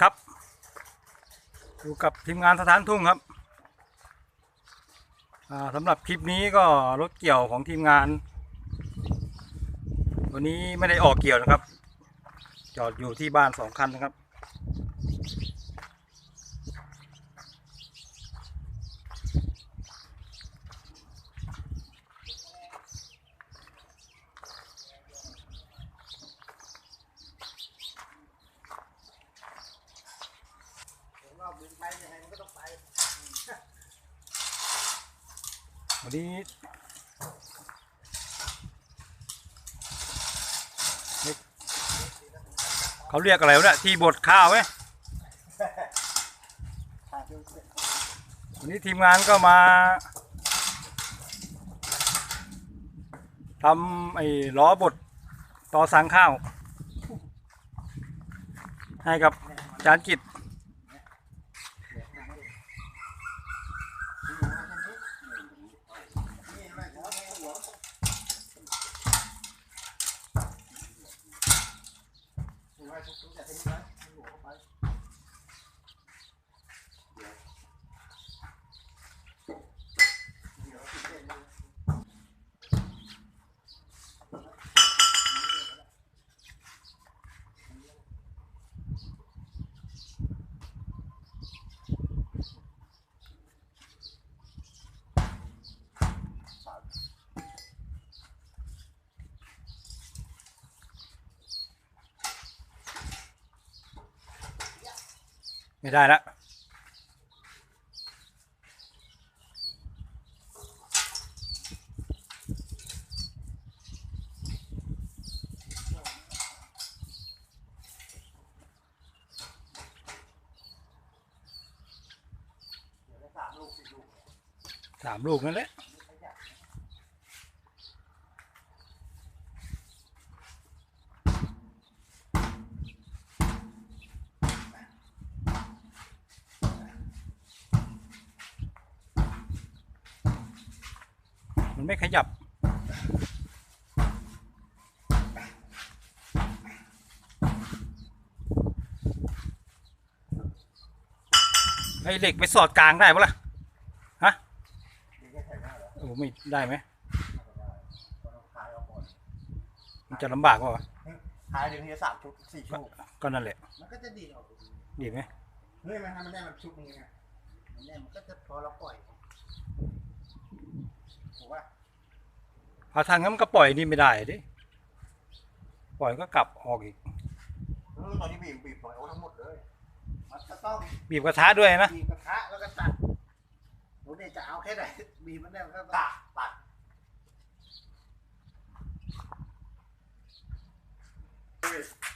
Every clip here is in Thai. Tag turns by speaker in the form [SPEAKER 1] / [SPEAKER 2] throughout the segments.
[SPEAKER 1] ครับอยู่กับทีมงานสถานทุ่งครับสำหรับคลิปนี้ก็รถเกี่ยวของทีมงาน วันนี้ไม่ได้ออกเกี่ยวนะครับ จอดอยู่ที่บ้านสองคันนะครับ วันนี้เขาเรียกอะไรวะเนี่ยที่บดข้าวไหมวันนี้ทีมงานก็มาทำไอ้ล้อบดต่อสังข้าว ให้กับจานกิจ ไม่ได้ละสามลูกนั่นแหละ มันไม่ขยับ ไอ้เหล็กไปสอดกลางได้ปะล่ะ ฮะโอ้ไม่ได้ไหม มันจะลำบากปะวะ
[SPEAKER 2] ท้ายเดี๋ยวนี้สามชุดสี่ชุด
[SPEAKER 1] ก็นั่นแหละ
[SPEAKER 2] มันก็จะดีดออก
[SPEAKER 1] ดีไหม
[SPEAKER 2] เฮ้ยมันทำมันได้มันชุดนึงไงมันได้มันก็จะพอเราปล่อย ถูกป่ะ
[SPEAKER 1] เอาทางนั้นมันก็ปล่อยนี่ไม่ได้ดิปล่อยก็กลับออกอีก
[SPEAKER 2] เออตอนนี้บีบบีบปล่อยเอาทั้งหมดเลย มันก็ต้อง
[SPEAKER 1] บีบกระทะด้วยนะ
[SPEAKER 2] บีบกระทะแล้วก็ตัดโอ้เนี่ยจะเอาแค่ไหนบีบมันได้มันก็ตัดตัด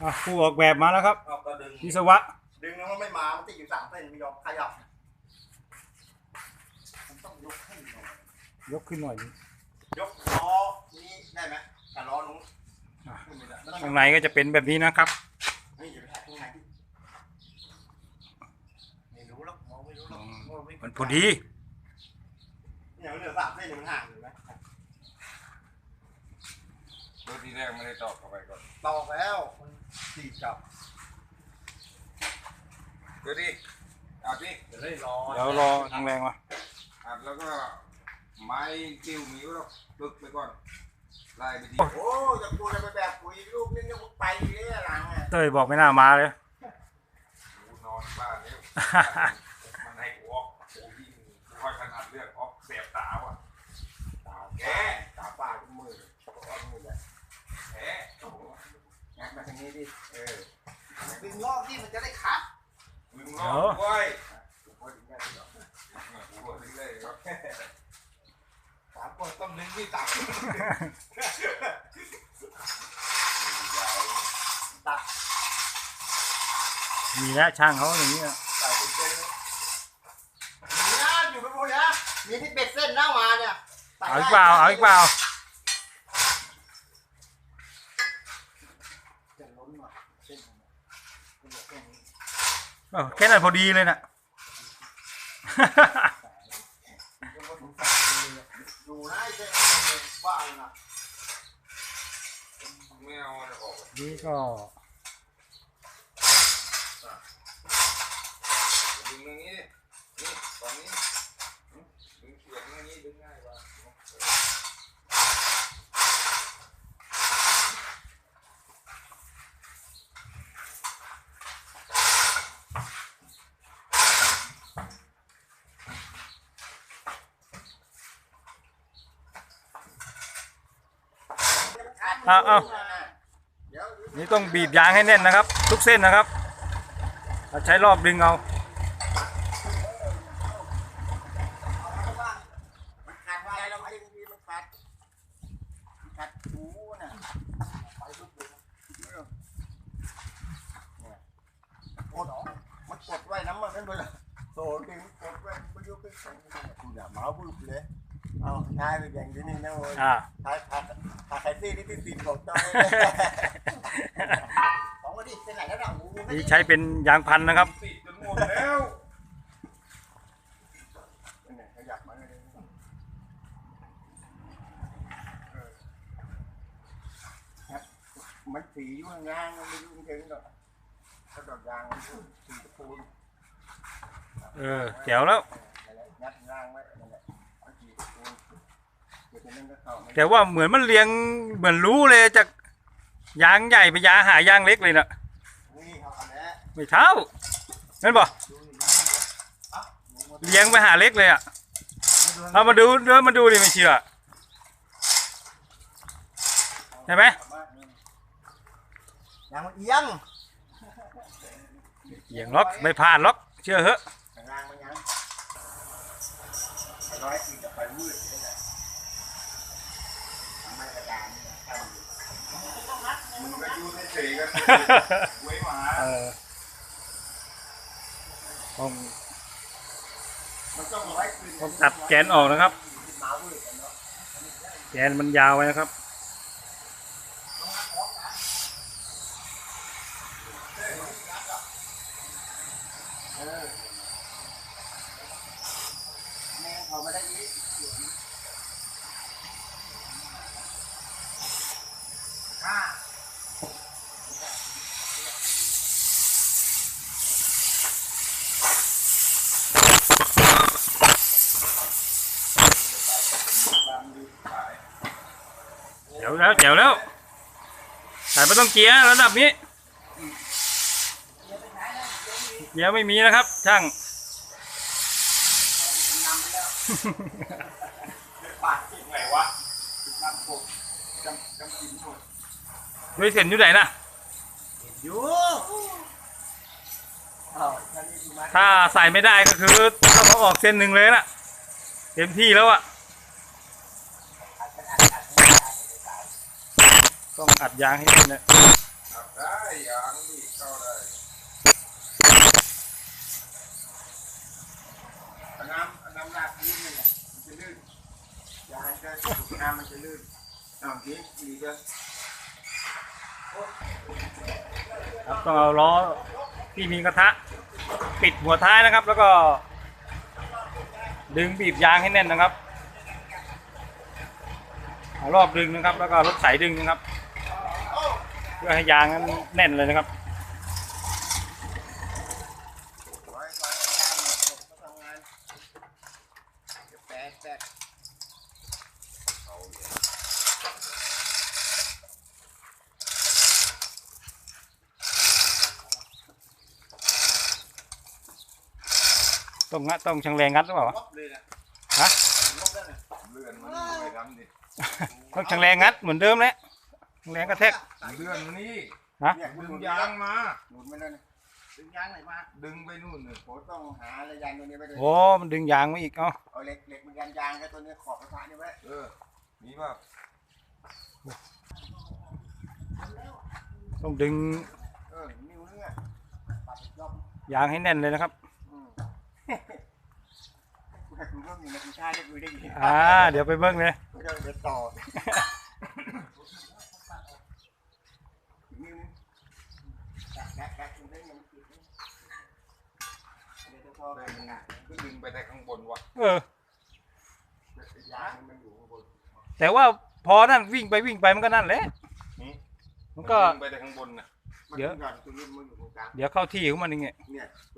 [SPEAKER 1] อะผู้ออกแบบมาแล้วครับ
[SPEAKER 2] เอาก็ดึง
[SPEAKER 1] วิศวะ
[SPEAKER 2] ดึงแล้วมันไม่มา มันติดอยู่สามเส้นไม่ยอมขยับ มันต้องยกให้หน่อย
[SPEAKER 1] ยกขึ้นหน่อยนึง
[SPEAKER 2] ยกล้อนี้ได้ไหมแต่ล้อนู้น
[SPEAKER 1] อะ
[SPEAKER 2] ไม่ได้ไม่ต้อง
[SPEAKER 1] ข้างในก็จะเป็นแบบนี้นะครับ
[SPEAKER 2] เฮ้ยอย่าไปถ่ายข้างในดิไม่รู้หรอกมองไม่รู้หรอกมองไมั
[SPEAKER 1] นพอดี
[SPEAKER 2] เนี่ยมันเหลือสามเส้นเนี่ยมันห่างอยู่ไหม
[SPEAKER 3] รถที่แรกไม่ได้ตอกเข้าไปก่อน
[SPEAKER 2] ตอกแล้วมันตีกลับ
[SPEAKER 3] เดี๋ยวดิอัดดิ
[SPEAKER 2] เดี๋ยวได้รอ
[SPEAKER 1] เดี๋ยวรอทางแรงมา
[SPEAKER 3] อัดแล้วก็ ไม้ติ้วหมิวแล้วปึ๊กไปก่อนไล่ไปดี
[SPEAKER 2] โอ้จะกูจะไปแบบคุยลูกนี่เนี่ยมึงไปเนี่ยหลังอะ
[SPEAKER 1] เต้ยบอกไม่น่ามาเลย
[SPEAKER 3] กูนอนบ้านแล้วมันให้กูออกโอ้ยิ่งกูค่อยขนาดเลือกออกเสียบตาว่ะ
[SPEAKER 2] ตาแกตาปากมือเอามือเลย
[SPEAKER 3] แพ้โอ้โห
[SPEAKER 2] งัดมาทางนี้ดิเออดึงรอบที่มันจะได้คัด
[SPEAKER 3] มึงรอดไว้
[SPEAKER 2] กูพอดึงได้หรอ
[SPEAKER 3] กูบอกถึงเลยครับ
[SPEAKER 2] สามคนต้องดึงที่ตักตัก
[SPEAKER 1] มีแล้วช่างเขาอย่างนี้อะ
[SPEAKER 2] ใส่เป็นเส้นเลยมีนะอยู่กับกูนะมีที่เป็ดเส้นหน้ามาเนี่ยใส่
[SPEAKER 1] เอา
[SPEAKER 2] ได้
[SPEAKER 1] อีกเปล่าเอาอีกเปล่า
[SPEAKER 2] จะล้นหน่อยเส้นมันกูบอกแค่นี้
[SPEAKER 1] เออแค่นั้นพอดีเลยน่ะ
[SPEAKER 2] ดู นะไอ้เส้นมันกว้างนะ
[SPEAKER 3] ไม่เอามันออก
[SPEAKER 1] นี่ก็
[SPEAKER 2] เเอา
[SPEAKER 1] เอานี่ต้องบีบยางให้แน่นนะครับ ทุกเส้นนะครับเราใช้รอบดึงเอา
[SPEAKER 2] มันขาดอะไรเราไม่ดีมันขาดมัดหูนะปลุกดมันกดไว้น้ำมันกันเลยโซ่ดึงกดไว้ไม่ยกไปส่งอย่าเมาบุบเลย เอาทายไปแบ่งที่นี่นะโว้ย
[SPEAKER 1] อ่า
[SPEAKER 2] ทายทายทายใครซี่นี่ที่ติดบอกต้องสองวันดิเป็นไหนแล้วด่างหู
[SPEAKER 1] นี่ใช้เป็นยางพันนะครับ
[SPEAKER 3] ติดจนหมดแล้ว
[SPEAKER 2] เนี่ยขยับมาเลยมันสีอยู่ข้างล่างมันไม่ยุ่งถึงหรอกกระดอกยางมันสีตะปูน
[SPEAKER 1] เออแจ๋วแล้ว
[SPEAKER 2] แต่ว่า
[SPEAKER 1] เหมือนมันเรียงเหมือนรู้เลยจากยางใหญ่ไปยางหายางเล็กเลยนะ
[SPEAKER 2] นี่เขาเอาแล้ว
[SPEAKER 1] ไม่เท่านั่นบ่
[SPEAKER 2] ดูนี่นะอะ
[SPEAKER 1] เรียงไปหาเล็กเลยอะเอามาดูเดินมาดูดิไม่เชื่อใช่ไหม
[SPEAKER 2] ยางมันเอียง
[SPEAKER 1] เอียงล็อกไม่ผ่านล็อกเชื่อเหอะ
[SPEAKER 2] ข้างล่างมันยังไอ้ร้อยสี่จะไปวืดนี่แหละทำไมกระดานเนี่ยตั้ง อยู่
[SPEAKER 3] มึงก็อยู่เฉยๆกันไว้หมา
[SPEAKER 1] เออต้อง
[SPEAKER 2] มันต้องร้อยคืน
[SPEAKER 1] ผมตัดแกนออกนะครับ
[SPEAKER 2] หมาวืดกันเนาะ
[SPEAKER 1] แกนมันยาวไว้นะครับ
[SPEAKER 2] เออแม่เขาไม่ได้ยิน
[SPEAKER 1] วแล้วเจ๋วแล้วแต่ไม่ต้องเกียร์ระดับนี้เกียร์ไม่มีนะครับ ช่าง
[SPEAKER 2] นำแล้วปากติด
[SPEAKER 3] ไหนวะ
[SPEAKER 2] นำผมจำจำกินหมด
[SPEAKER 1] ด้วยเส้นอยู่ไหนนะ
[SPEAKER 2] อยู่อ้าวท่านนี่ดูมา
[SPEAKER 1] ถ้าใส่ไม่ได้ก็คือต้องเอาออกเส้นหนึ่งเลยนะเต็มที่แล้วอะ ต้องอัดยางให้แน่นนะ
[SPEAKER 3] ขับได้ยังดิเข้าได้
[SPEAKER 2] น้ำน้ำราดพื้นนี่แหละมันจะลื่นยางจะถูกน้ำมันจะลื่นอ้าวนี่ดีก็
[SPEAKER 1] ครับต้องเอาล้อที่มีกระทะปิดหัวท้ายนะครับ แล้วก็ ดึงบีบยางให้แน่นนะครับเอารอบดึงนะครับ แล้วก็รถไถดึงนะครับ พื่อให้ยางนั้นแน่นเลยนะครับ
[SPEAKER 2] ร้อยร้อยยางเนี่ยผมก็ทำงานเดี๋ยวแปดแปด
[SPEAKER 1] ต้องงัดต้องชังแรงงัดหรือเปล่าวะ
[SPEAKER 2] ลบเลยนะ
[SPEAKER 1] ฮะ
[SPEAKER 2] ลบแล้วนะ
[SPEAKER 3] เลื่อนมันไปทำดิ
[SPEAKER 1] ต้องชังแรงงัดเหมือนเดิมแหละชัง แรงกระแทก
[SPEAKER 3] เลื่อนมันนี่
[SPEAKER 1] ฮะ
[SPEAKER 2] เนี่ย
[SPEAKER 3] ดึ
[SPEAKER 2] ดึ
[SPEAKER 3] ง
[SPEAKER 2] ง
[SPEAKER 3] ยายา
[SPEAKER 2] งง
[SPEAKER 3] มา
[SPEAKER 2] หนุนมาเลยนะดึงยางไหนมา
[SPEAKER 3] ดึงไปนู่นน่ะ
[SPEAKER 2] โหต้องหาอะไรยันตัวนี้ไปเลย
[SPEAKER 1] โอ้มันดึงยางมาอีกเอ้า
[SPEAKER 2] เอาเหล็กเหล็กมันยันยางแค่ตัวนี้ขอบกระทะนี่ไว้
[SPEAKER 3] เออมีป่ะ
[SPEAKER 1] ต้องดึง
[SPEAKER 2] เออนิ้วนึงอะปัดอีกรอบ
[SPEAKER 1] ยางให้แน่นเลยนะครับ
[SPEAKER 2] อืมกูให้คุณเริ่มอยู่ในกูชาจะคุยได้ยิน
[SPEAKER 1] อ่าเดี๋ยวไปเบิ้งเลย
[SPEAKER 2] กูจะไปต่ออีกนิ้วนึงแกะแกะแกะคุณได้ยังไม่ติดเลยเดี๋ยวจะพอแบ่งมันอะ
[SPEAKER 3] ก็ดึงไปแต่ข้างบนวะ
[SPEAKER 1] เออ
[SPEAKER 2] ยางมันอยู่ข้างบน
[SPEAKER 1] แต่ว่าพอนั่นวิ่งไปวิ่งไปมันก็นั่นแหละ มันก็
[SPEAKER 3] ดึงไปแต่ข้างบนน่ะ
[SPEAKER 2] มัน
[SPEAKER 1] เดี๋ยว
[SPEAKER 2] ก่อนตัวนี้มันอยู่ตรงกลาง
[SPEAKER 1] เดี๋ยวเข้าที่ของมันเองไง
[SPEAKER 2] เนี่ย